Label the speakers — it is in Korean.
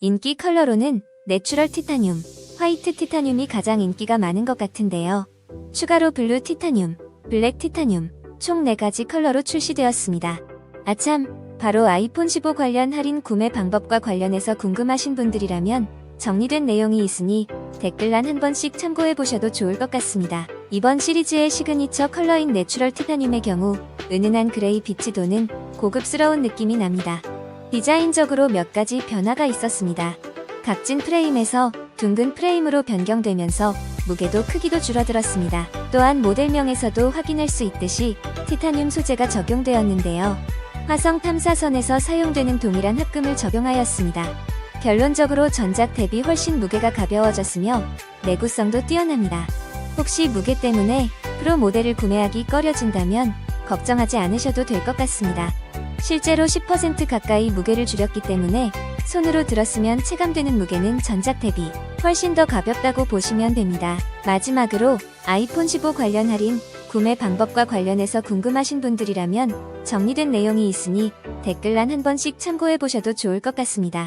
Speaker 1: 인기 컬러로는 내추럴 티타늄, 화이트 티타늄이 가장 인기가 많은 것 같은데요. 추가로 블루 티타늄, 블랙 티타늄, 총 4가지 컬러로 출시되었습니다. 아참, 바로 아이폰 15 관련 할인 구매 방법과 관련해서 궁금하신 분들이라면 정리된 내용이 있으니 댓글란 한 번씩 참고해 보셔도 좋을 것 같습니다. 이번 시리즈의 시그니처 컬러인 내추럴 티타늄의 경우 은은한 그레이 빛이 도는 고급스러운 느낌이 납니다. 디자인적으로 몇 가지 변화가 있었습니다. 각진 프레임에서 둥근 프레임으로 변경되면서 무게도 크기도 줄어들었습니다. 또한 모델명에서도 확인할 수 있듯이 티타늄 소재가 적용되었는데요. 화성 탐사선에서 사용되는 동일한 합금을 적용하였습니다. 결론적으로 전작 대비 훨씬 무게가 가벼워졌으며 내구성도 뛰어납니다. 혹시 무게 때문에 프로 모델을 구매하기 꺼려진다면 걱정하지 않으셔도 될 것 같습니다. 실제로 10% 가까이 무게를 줄였기 때문에 손으로 들었으면 체감되는 무게는 전작 대비 훨씬 더 가볍다고 보시면 됩니다. 마지막으로 아이폰 15 관련 할인 구매 방법과 관련해서 궁금하신 분들이라면 정리된 내용이 있으니 댓글란 한 번씩 참고해 보셔도 좋을 것 같습니다.